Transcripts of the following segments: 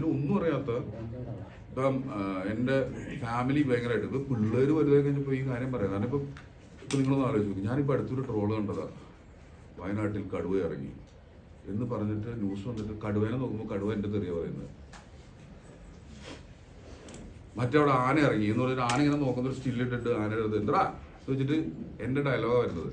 ഇതിലൊന്നും അറിയാത്ത ഇപ്പം എന്റെ ഫാമിലി ഭയങ്കരമായിട്ട് ഇപ്പം പിള്ളേർ വലുതായി കഴിഞ്ഞപ്പോൾ ഈ കാര്യം പറയാം. കാരണം ഇപ്പം ഇപ്പം നിങ്ങളൊന്ന് ആലോചിച്ച് നോക്കും. ഞാനിപ്പോൾ അടുത്തൊരു ട്രോൾ കണ്ടതാ. വയനാട്ടിൽ കടുവ ഇറങ്ങി. എന്ന് പറഞ്ഞിട്ട് ന്യൂസ് വന്നിട്ട് കടുവേനെ നോക്കുമ്പോൾ കടുവ എന്റെ തെറിയ പറയുന്നത്. മറ്റവിടെ ആന ഇറങ്ങി. എന്ന് പറഞ്ഞിട്ട് ആന ഇങ്ങനെ നോക്കുന്ന ഒരു സ്റ്റില്ലിട്ടിട്ട് ആനയുടെ എന്താ വെച്ചിട്ട് എന്റെ ഡയലോഗാണ് വരുന്നത്.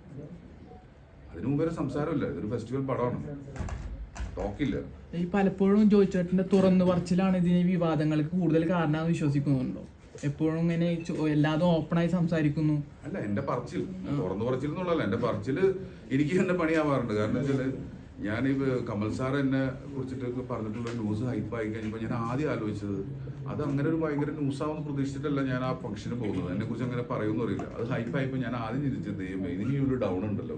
അതിനു മുമ്പ് ഒരു സംസാരമില്ല. ഇതൊരു ഫെസ്റ്റിവൽ പടമാണ്. ടോക്കില്ല ഈ പലപ്പോഴും ജോയിച്ചേട്ടന്റെ തുറന്നു പറച്ചിലാണ് ഇതിന് വിവാദങ്ങൾക്ക് കൂടുതൽ കാരണമെന്ന് വിശ്വസിക്കുന്നുണ്ടോ? എപ്പോഴും ഇങ്ങനെ എല്ലാതും ഓപ്പണായി സംസാരിക്കുന്നു. അല്ല എന്റെ പറച്ചിൽ. തുറന്നു പറച്ചിൽ എന്നുള്ളതല്ല. എന്റെ പറച്ചിൽ എനിക്ക് തന്നെ പണിയാവാറുണ്ട്. കാരണം വെച്ചാൽ ഞാൻ ഈ കമൽ സാർ എന്നെ കുറിച്ചിട്ട് പറഞ്ഞിട്ടുള്ള ന്യൂസ് ഹൈപ്പ് ആയി കഴിഞ്ഞപ്പോൾ ഞാൻ ആദ്യം ആലോചിച്ചത് അത് അങ്ങനെ ഒരു ഭയങ്കര ന്യൂസാവെന്ന് പ്രതീക്ഷിച്ചിട്ടല്ല ഞാൻ ആ ഫംഗ്ഷന് പോകുന്നത്. എന്നെ കുറിച്ച് അങ്ങനെ പറയുമെന്ന് അറിയില്ല. അത് ഹൈപ്പ് ഹൈപ്പായപ്പോൾ ഞാൻ ആദ്യം ചിന്തിച്ചത് ദൈവമേ ഇതിന് ഒരു ഡൗൺ ഉണ്ടല്ലോ.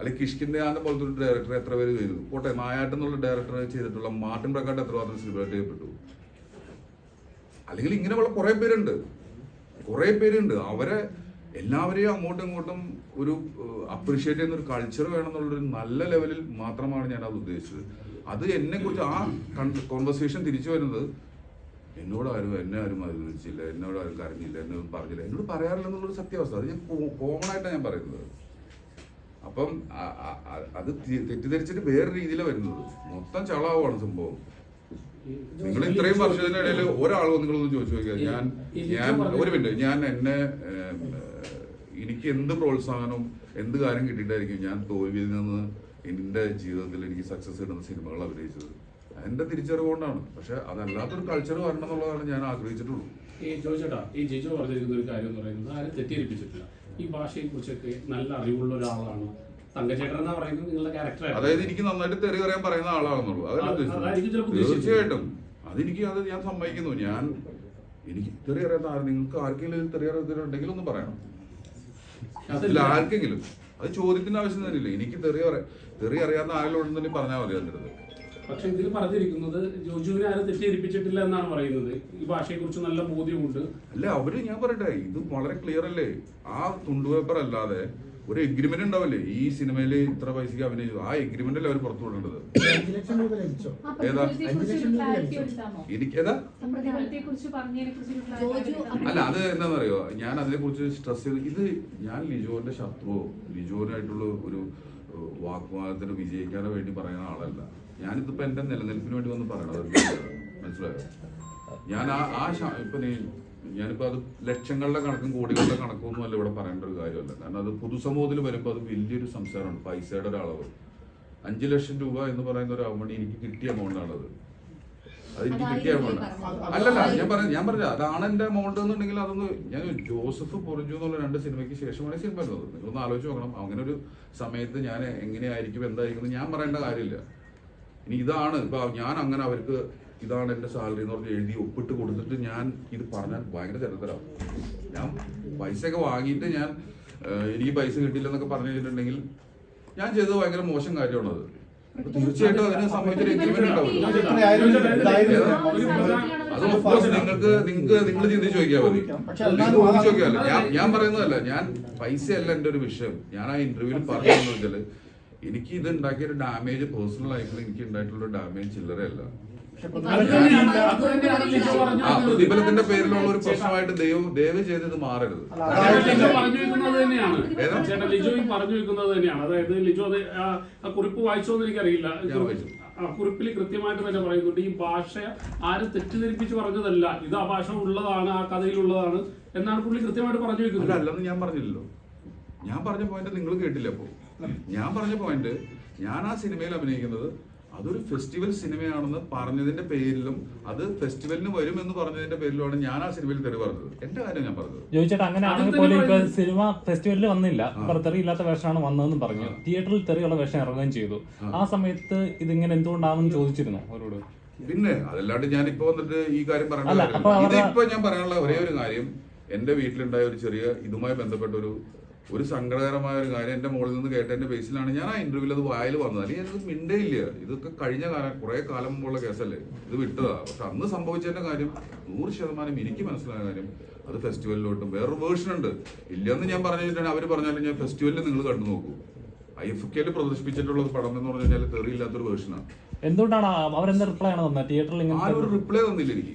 അല്ലെങ്കിൽ കിഷ്കിന്ദയാന്റെ പോലത്തെ ഒരു ഡയറക്ടർ എത്ര പേര് ചെയ്തു? കോട്ടെ നായാട്ട് എന്നുള്ള ഡയറക്ടർ ചെയ്തിട്ടുള്ള മാർട്ടിൻ പ്രക്കാട്ട് എത്ര മാത്രം സെലിബ്രേറ്റ് ചെയ്യപ്പെട്ടു? അല്ലെങ്കിൽ ഇങ്ങനെയുള്ള കുറെ പേരുണ്ട്. കുറെ പേരുണ്ട്. അവരെ എല്ലാവരെയും അങ്ങോട്ടും ഇങ്ങോട്ടും ഒരു അപ്രീഷിയേറ്റ് ചെയ്യുന്ന ഒരു കൾച്ചർ വേണമെന്നുള്ളൊരു നല്ല ലെവലിൽ മാത്രമാണ് ഞാൻ അത് ഉദ്ദേശിച്ചത്. അത് എന്നെ കുറിച്ച് ആ കോൺവെർസേഷൻ തിരിച്ചു വരുന്നത് എന്നോട് ആരും എന്നെ ആരും അനുവദിച്ചില്ല. എന്നോട് ആരും കരഞ്ഞില്ല. എന്നോട് പറഞ്ഞില്ല. എന്നോട് പറയാറില്ല എന്നുള്ളൊരു സത്യാവസ്ഥ. അത് ഞാൻ കോമൺ ആയിട്ടാണ് ഞാൻ പറയുന്നത്. അപ്പം അത് തെറ്റിദ്ധരിച്ചിട്ട് വേറെ രീതിയിലാണ് വരുന്നത്. മൊത്തം ചളാവാണ് സംഭവം. നിങ്ങൾ ഇത്രയും വർഷത്തിനിടയിൽ ഒരാളോ നിങ്ങളൊന്ന് ചോദിച്ചു നോക്കിയാൽ ഞാൻ ഞാൻ ഒരു മിനിറ്റ് ഞാൻ എന്നെ എനിക്ക് എന്ത് പ്രോത്സാഹനവും എന്ത് കാര്യം കിട്ടിയിട്ടായിരിക്കും ഞാൻ തോൽവിയിൽ നിന്ന് എന്റെ ജീവിതത്തിൽ എനിക്ക് സക്സസ് കിട്ടുന്ന സിനിമകൾ അഭിനയിച്ചത്? എന്റെ തിരിച്ചറിവ് കൊണ്ടാണ്. പക്ഷെ അതല്ലാത്തൊരു കൾച്ചർ വരണം എന്നുള്ളതാണ് ഞാൻ ആഗ്രഹിച്ചിട്ടുള്ളൂ. ഈ ചോദിച്ചേട്ടാ ഈ ജിജു പറഞ്ഞിരിക്കുന്ന ഒരു കാര്യം എന്ന് പറയുന്നത് ആരും തെറ്റിദ്ധരിപ്പിച്ചിട്ടില്ല. ഈ ഭാഷയെ കുറിച്ചൊക്കെ നല്ല അറിവുള്ള ഒരാളാണ്. തങ്കച്ചേട്ടൻ എന്ന് പറയുന്നത്? നിങ്ങളുടെ ക്യാരക്ടറാണ് അതായത് എനിക്ക് നന്നായിട്ട് തെറി പറയാൻ പറയുന്ന ആളാണെന്നുള്ളൂ. അതല്ല. തീർച്ചയായിട്ടും. അതെനിക്ക് അത് ഞാൻ സമ്മതിക്കുന്നു. ഞാൻ എനിക്ക് തെറി അറിയാത്ത ആര് നിങ്ങൾക്ക് ആർക്കെങ്കിലും തെറി അറിയാത്തവരുണ്ടെങ്കിൽ ഒന്ന് പറയണം. അതില്ല. ആർക്കെങ്കിലും. അത് ചോദ്യത്തിന്റെ ആവശ്യം തന്നെയില്ല എനിക്ക് തെറി അറിയാം തെറി അറിയാവുന്ന ആരെങ്കിലും ഉണ്ടെന്നുണ്ടെങ്കിൽ പറഞ്ഞാൽ മതി അതിന്റെ അടുത്ത്. പക്ഷെ ഇതിൽ പറഞ്ഞിരിക്കുന്നത് ജോജുവിനെ ആരും തെറ്റിദ്ധരിപ്പിച്ചിട്ടില്ല എന്നാണ് പറയുന്നത്. ഈ ഭാഷയെ കുറിച്ച് നല്ല ബോധ്യമുണ്ട്. അല്ല അവർ ഞാൻ പറയട്ടെ ഇത് വളരെ ക്ലിയർ അല്ലേ? ആ തുണ്ടുപേപ്പർ അല്ലാതെ ഒരു എഗ്രിമെന്റ് ഉണ്ടാവില്ലേ? ഈ സിനിമയിൽ ഇത്ര പൈസക്ക് അഭിനയിച്ചു. ആ എഗ്രിമെന്റ് അല്ലേ അവർ പുറത്തു വിടേണ്ടത് ഏതാ? എനിക്ക് ഏതാ? അല്ല അത് എന്താണെന്നറിയോ ഞാൻ അതിനെക്കുറിച്ച് സ്ട്രെസ് ചെയ്ത് ഇത് ഞാൻ ലിജോന്റെ ശത്രുവോ? ലിജോനായിട്ടുള്ള ഒരു വാഗ്വാദത്തിന് വിജയിക്കാനോ വേണ്ടി പറയുന്ന ആളല്ല. ഞാനിതിപ്പോ എന്റെ നിലനിൽപ്പിന് വേണ്ടി വന്ന് പറയണത് മനസ്സിലായോ? ഞാൻ ആ ആ ഇപ്പൊ നീ ഞാനിപ്പോ അത് ലക്ഷങ്ങളുടെ കണക്കും കോടികളുടെ കണക്കൊന്നും അല്ല ഇവിടെ പറയേണ്ട ഒരു കാര്യമല്ല. കാരണം അത് പൊതുസമൂഹത്തിൽ വരുമ്പോൾ അത് വലിയൊരു സംസാരമാണ്. പൈസയുടെ ഒരളവ്. അഞ്ചു ലക്ഷം രൂപ എന്ന് പറയുന്ന ഒരു അവമണി എനിക്ക് കിട്ടിയ എമൗണ്ടാണത് അത് എനിക്ക് കിട്ടിയ എമൗണ്ട് അല്ലല്ല ഞാൻ പറഞ്ഞു ഞാൻ പറഞ്ഞു അതാണ് എന്റെ എമൗണ്ട് എന്നുണ്ടെങ്കിൽ അതൊന്ന് ഞാൻ ജോസഫ് പൊറിഞ്ചു എന്നുള്ള രണ്ട് സിനിമയ്ക്ക് ശേഷമാണ് സിനിമ വരുന്നത്. നിങ്ങളൊന്ന് ആലോചിച്ച് നോക്കണം. അങ്ങനെ ഒരു സമയത്ത് ഞാൻ എങ്ങനെയായിരിക്കും എന്തായിരിക്കും ഞാൻ പറയേണ്ട കാര്യമില്ല. ഇനി ഇതാണ് ഇപ്പൊ ഞാൻ അങ്ങനെ അവർക്ക് ഇതാണ് എന്റെ സാലറി എന്ന് പറഞ്ഞ് എഴുതി ഒപ്പിട്ട് കൊടുത്തിട്ട് ഞാൻ ഇത് പറഞ്ഞാൽ ഭയങ്കര ചരിത്രമാണ് ഞാൻ പൈസയൊക്കെ വാങ്ങിയിട്ട് ഞാൻ എനിക്ക് പൈസ കിട്ടിയില്ലെന്നൊക്കെ പറഞ്ഞു കഴിഞ്ഞിട്ടുണ്ടെങ്കിൽ ഞാൻ ചെയ്തത് ഭയങ്കര മോശം കാര്യമാണത്. അപ്പൊ തീർച്ചയായിട്ടും അതിനെ സംബന്ധിച്ചൊരു എഗ്രിമെന്റ് ഉണ്ടാവും. അത് നിങ്ങൾക്ക് നിങ്ങൾക്ക് നിങ്ങൾ ചിന്തിച്ച് നോക്കിയാൽ മതി. എന്നാലും ഞാൻ ഞാൻ പറയുന്നതല്ല ഞാൻ പൈസയല്ല എന്റെ ഒരു വിഷയം. ഞാൻ ആ ഇന്റർവ്യൂവിൽ പറഞ്ഞതെന്ന് വെച്ചാൽ എനിക്ക് ഇത് ഉണ്ടാക്കിയ ഒരു ഡാമേജ് പേഴ്സണൽ ലൈഫിൽ എനിക്ക് ഉണ്ടായിട്ടുള്ള ഡാമേജ് ചില്ലറയല്ല ലിജോ ആ പ്രതിഫലത്തിന്റെ പേരിലുള്ള ഒരു പ്രശ്നമായിട്ട് ദൈവം ദയവ് ചെയ്ത് ഇത് മാറരുത്. ലിജോ പറഞ്ഞു വെക്കുന്നത് തന്നെയാണ്? ചേട്ടാ ലിജോയും പറഞ്ഞു വെക്കുന്നത് തന്നെയാണ്. അതായത് ലിജോ അത് ആ കുറിപ്പ് വായിച്ചോന്ന് എനിക്കറിയില്ല. ആ കുറിപ്പിൽ കൃത്യമായിട്ട് തന്നെ പറയുന്നുണ്ട് ഈ ഭാഷ ആരും തെറ്റിദ്ധരിപ്പിച്ച് പറഞ്ഞതല്ല. ഇത് ആ ഭാഷ ഉള്ളതാണ് ആ കഥയിലുള്ളതാണ് എന്നാണ് പുള്ളി കൃത്യമായിട്ട് പറഞ്ഞു വെക്കുന്നത്. അല്ലെന്ന് ഞാൻ പറഞ്ഞില്ലല്ലോ. ഞാൻ പറഞ്ഞ പോയിന്റ് നിങ്ങൾ കേട്ടില്ല അപ്പോ. ഞാൻ പറഞ്ഞ പോയിന്റ് ഞാൻ ആ സിനിമയിൽ അഭിനയിക്കുന്നത് അതൊരു ഫെസ്റ്റിവൽ സിനിമയാണെന്ന് പറഞ്ഞതിന്റെ പേരിലും അത് ഫെസ്റ്റിവലിന് വരുമെന്ന് പറഞ്ഞതിന്റെ പേരിലുമാണ് ഞാൻ ആ സിനിമയിൽ തെറി പറഞ്ഞത്. എന്റെ കാര്യം ഞാൻ പറഞ്ഞത്. ചോദിച്ചിട്ട് അങ്ങനെ ആണെങ്കിൽ പോലും ഇപ്പൊ സിനിമ ഫെസ്റ്റിവലിൽ വന്നില്ല. തെറി ഇല്ലാത്ത വേഷമാണ് വന്നതെന്ന് പറഞ്ഞു. തിയേറ്ററിൽ തെറിയുള്ള വേഷം ഇറങ്ങുകയും ചെയ്തു. ആ. സമയത്ത് ഇതിങ്ങനെ എന്തുകൊണ്ടാണെന്ന് ചോദിച്ചിരുന്നു അവരോട്? പിന്നെ അതല്ലാണ്ട് ഞാൻ ഇപ്പൊ വന്നിട്ട് ഈ കാര്യം പറഞ്ഞില്ല ഇതിപ്പോ ഞാൻ പറയാനുള്ള ഒരേ ഒരു കാര്യം എന്റെ വീട്ടിലുണ്ടായ ഒരു ചെറിയ ഇതുമായി ബന്ധപ്പെട്ട ഒരു ഒരു സങ്കടകരമായ ഒരു കാര്യം എന്റെ മുകളിൽ നിന്ന് കേട്ടതിന്റെ ബേസിലാണ് ഞാൻ ആ ഇന്റർവ്യൂവിൽ അത് വായിൽ വന്നത്. അല്ലെങ്കിൽ ഞാനത് മിണ്ടേ ഇല്ല ഇതൊക്കെ കഴിഞ്ഞ കാലം കുറെ കാലം മുമ്പുള്ള കേസല്ലേ? ഇത് വിട്ടതാ. പക്ഷെ അന്ന് സംഭവിച്ചതിന്റെ കാര്യം നൂറ് ശതമാനം എനിക്ക് മനസ്സിലായ കാര്യം അത് ഫെസ്റ്റിവലിലോട്ടും വേറൊരു വേർഷൻ ഉണ്ട്. ഇല്ലെന്ന് ഞാൻ പറഞ്ഞിട്ടുണ്ടെങ്കിൽ അവർ പറഞ്ഞാലും ഞാൻ ഫെസ്റ്റിവലിൽ നിങ്ങൾ കണ്ടു നോക്കൂ. ഐ എഫ് കെയിൽ പ്രദർശിപ്പിച്ചിട്ടുള്ള പടം എന്ന് പറഞ്ഞു കഴിഞ്ഞാൽ തെറിയില്ലാത്തൊരു വേർഷനാണ് എന്തുകൊണ്ടാണ് അവരെന്താ റിപ്ലൈ ആണ് തന്നത്? തിയേറ്ററിൽ ആരും ഒരു റിപ്ലൈ തന്നില്ല എനിക്ക്.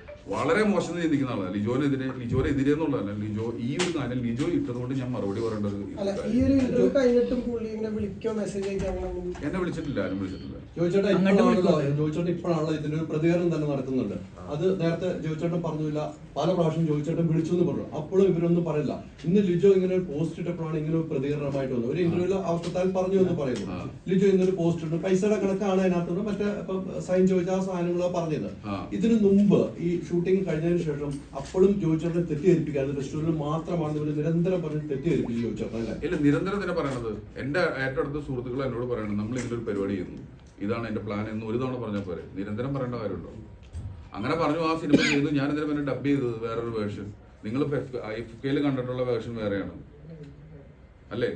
വളരെ മോശം ചിന്തിക്കുന്ന ആളാണ് ലിജോനെതിരെ ലിജോനെതിരെ എന്നുള്ളതല്ല. ലിജോ ഈ ഒരു കാര്യം ലിജോ ഇട്ടതുകൊണ്ട് ഞാൻ മറുപടി പറയേണ്ടത് എന്നെ വിളിച്ചിട്ടില്ല ആരും വിളിച്ചിട്ടില്ല. ജോയിച്ചേട്ടൻ അങ്ങോട്ട് ഇപ്പോഴാണല്ലോ ഇതിന്റെ ഒരു പ്രതികരണം തന്നെ നടത്തുന്നുണ്ട്. അത് നേരത്തെ ജോയിച്ചേട്ടൻ പറഞ്ഞില്ല. പല പ്രാവശ്യം ജോയിച്ചേട്ടൻ വിളിച്ചു എന്ന് പറഞ്ഞു. അപ്പോഴും ഇവരൊന്നും പറയില്ല. ഇന്ന് ലിജോ ഇങ്ങനെ ഒരു പോസ്റ്റ് ഇട്ടപ്പോഴാണ് ഇങ്ങനെ ഒരു പ്രതികരണമായിട്ട് വന്നത്. ഒരു ഇന്റർവ്യൂല അവസ്ഥത്താൽ പറഞ്ഞു എന്ന് പറയുന്നു. ലിജോ ഇന്നൊരു പോസ്റ്റ് ഇട്ടു. പൈസയുടെ കണക്കാണ് അതിനകത്തുനിന്ന് മറ്റേ സൈൻ ചോദിച്ച ആ സാധനങ്ങളാണ് പറഞ്ഞത് ഇതിനു മുമ്പ് ഈ ഷൂട്ടിംഗ് കഴിഞ്ഞതിന് ശേഷം അപ്പോഴും ജോയിച്ചേട്ടനെ തെറ്റിദ്ധരിപ്പിക്കാതെ ഫെസ്റ്റിവലിൽ മാത്രമാണ് ഇവർ നിരന്തരം പറഞ്ഞ് തെറ്റിദ്ധരിപ്പിക്കും ജോയിച്ചേട്ടൻ അല്ലേ? ഇല്ല നിരന്തരം തന്നെ പറയണത്. എന്റെ ഏറ്റവും അടുത്ത സുഹൃത്തുക്കൾ എന്നോട് പറയണം നമ്മൾ ഇങ്ങനെ ഒരു പരിപാടി ചെയ്യുന്നു. ഇതാണ് എന്റെ പ്ലാൻ എന്ന് ഒരു തവണ പറഞ്ഞാൽ പോരെ. നിരന്തരം പറയേണ്ട കാര്യമുണ്ടോ? അങ്ങനെ പറഞ്ഞു ആ സിനിമ ചെയ്തു. ഞാൻ ഇതിനെ പിന്നെ ഡബ് ചെയ്തത് വേറൊരു വേർഷൻ. നിങ്ങൾ എഫ് കെയിൽ കണ്ടിട്ടുള്ള വേർഷൻ വേറെയാണ്. അല്ലേ?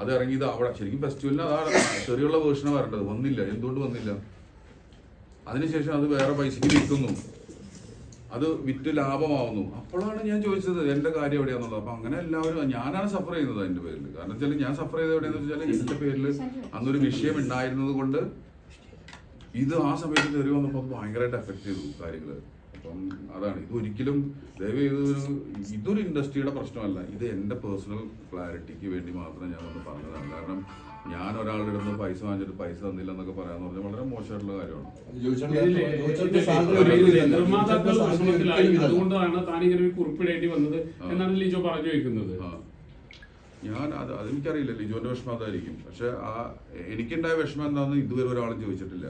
അത് ഇറങ്ങിയത് അവിടെ. ശരിക്കും ഫെസ്റ്റിവലിന് അതാണ് ചെറിയുള്ള വേർഷനാണ് വരേണ്ടത്. വന്നില്ല. എന്തുകൊണ്ട് വന്നില്ല? അതിനുശേഷം അത് വേറെ പൈസക്ക് വിൽക്കുന്നു. അത് വിറ്റ് ലാഭമാവുന്നു. അപ്പോഴാണ് ഞാൻ ചോദിച്ചത് എന്റെ കാര്യം എവിടെയാണെന്നുള്ളത്? അപ്പൊ അങ്ങനെ എല്ലാവരും ഞാനാണ് സഫർ ചെയ്യുന്നത് അതിന്റെ പേരിൽ. കാരണം വെച്ചാൽ ഞാൻ സഫർ ചെയ്തത് എവിടെയാണെന്ന് വെച്ചാൽ എന്റെ പേരിൽ അന്നൊരു വിഷയം ഉണ്ടായിരുന്നത് കൊണ്ട് ഇത് ആ സമയത്ത് കയറി വന്നപ്പോൾ ഭയങ്കരമായിട്ട് എഫക്ട് ചെയ്തു കാര്യങ്ങൾ അപ്പം അതാണ്. ഇത് ഒരിക്കലും ദയവ് ഇതൊരു ഇതൊരു ഇൻഡസ്ട്രിയുടെ പ്രശ്നമല്ല. ഇത് എന്റെ പേഴ്സണൽ ക്ലാരിറ്റിക്ക് വേണ്ടി മാത്രം ഞാൻ ഒന്ന് പറഞ്ഞതാണ്. കാരണം ഞാൻ ഒരാളുടെ അടുത്ത് പൈസ വാങ്ങിച്ചിട്ട് പൈസ തന്നില്ല എന്നൊക്കെ പറയാന്ന് പറഞ്ഞാൽ വളരെ മോശമായിട്ടുള്ള കാര്യമാണ്. നിർമ്മാതാക്കൾ. അതുകൊണ്ടാണ് താൻ ഇങ്ങനെ ഒരു കുറിപ്പിടേണ്ടി വന്നത് എന്നാണ് ലിജോ പറഞ്ഞു വെക്കുന്നത്. ഞാൻ അത് അതെനിക്കറിയില്ല. ലിജോന്റെ വിഷമം അതായിരിക്കും. പക്ഷെ ആ എനിക്കുണ്ടായ വിഷമം എന്താണെന്ന് ഇതുവരെ ഒരാളും ചോദിച്ചിട്ടില്ല.